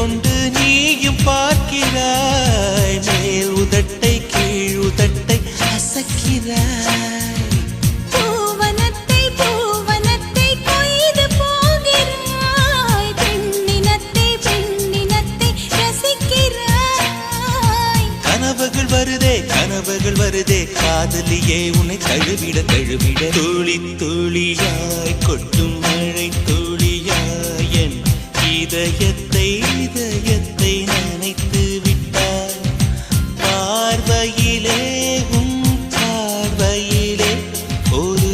கொண்டு நீயும் பார்க்கிறாய். மேல் உதட்டை கீழ் உதட்டை அசக்கிறாய். வருதே கனவுகள் வருதே. காதலியே உன்னை தழுவிட தழுவிட துளி துளியாய் கொட்டும் மழை இதயத்தை இதயத்தை நினைத்து விட்டாய். பார்வையிலே உம் பார்வையிலே ஒரு